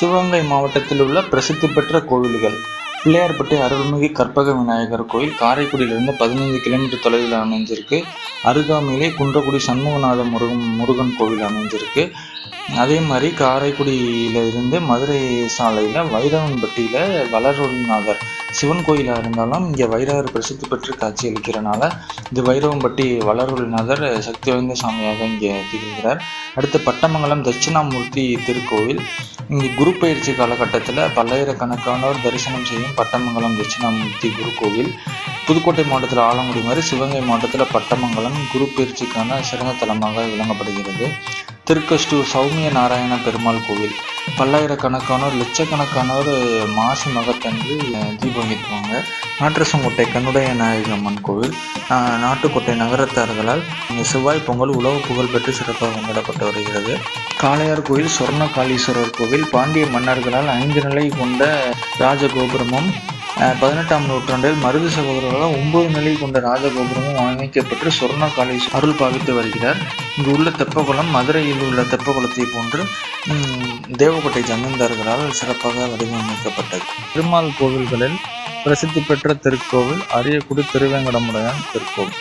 சிவகங்கை மாவட்டத்தில் உள்ள பிரசித்தி பெற்ற கோவில்கள். பிள்ளையார்பட்டி அருள்மிகு கற்பக விநாயகர் கோயில் காரைக்குடியிலிருந்து பதினைந்து கிலோமீட்டர் தொலைவில் அமைஞ்சிருக்கு அருகாமையிலே குன்றக்குடி சண்முகநாத முருகன் முருகன் கோவில் அமைஞ்சிருக்கு அதே மாதிரி காரைக்குடியிலிருந்து மதுரை சாலையில் வைரவன்பட்டியில் வளரொலிநாதர் சிவன் கோயிலாக இருந்தாலும் இங்கே வைரவர் பிரசித்தி பெற்று காட்சி அளிக்கிறனால இது வைரவம்பட்டி வளரொலிநாதர் சக்தி வாய்ந்த சாமியாக இங்கே திகழ்கிறார். அடுத்து பட்டமங்கலம் தட்சிணாமூர்த்தி திருக்கோவில். இங்கே குரு பயிற்சி காலகட்டத்தில் பல்லாயிரக்கணக்கானோர் தரிசனம் செய்யும் பட்டமங்கலம் தட்சிணாமூர்த்தி குரு கோவில். புதுக்கோட்டை மாவட்டத்தில் ஆலங்குடி மாதிரி சிவகங்கை மாவட்டத்தில் பட்டமங்கலம் குரு பயிற்சிக்கான சிறந்த தலமாக விளங்கப்படுகிறது. திருக்கஷ்டூர் சௌமிய நாராயண பெருமாள் கோவில். பல்லாயிரக்கணக்கானோர் லட்சக்கணக்கானோர் மாசி மகத்தன்று தீபம் ஏற்றுவாங்க. நாற்றசங்கோட்டை கண்ணுடைய நாயகி அம்மன் கோவில். நாட்டுக்கோட்டை நகரத்தார்களால் இங்கே செவ்வாய் பொங்கல் உலக புகழ் பெற்று சிறப்பாக கொண்டாடப்பட்டு வருகிறது. காளையார் கோயில் சொர்ணகாளீஸ்வரர் கோவில் பாண்டிய மன்னர்களால் ஐந்து நிலை கொண்ட ராஜகோபுரமும் பதினெட்டாம் நூற்றாண்டில் மருது சகோதரர்களால் ஒன்பது நிலை கொண்ட ராஜகோபுரமும் அமைக்கப்பட்டு காலேஜ் அருள் பாவித்து வருகிறார். இங்கு உள்ள தெப்பகுளம் மதுரையில் உள்ள தெப்பகுளத்தை போன்று தேவக்கோட்டை ஜமீன்தார்களால் சிறப்பாக வடிவமைக்கப்பட்டது. திருமால் கோவில்களில் பிரசித்தி பெற்ற திருக்கோவில் அரியக்குடி திருவேங்கடமுடையான் திருக்கோவில்.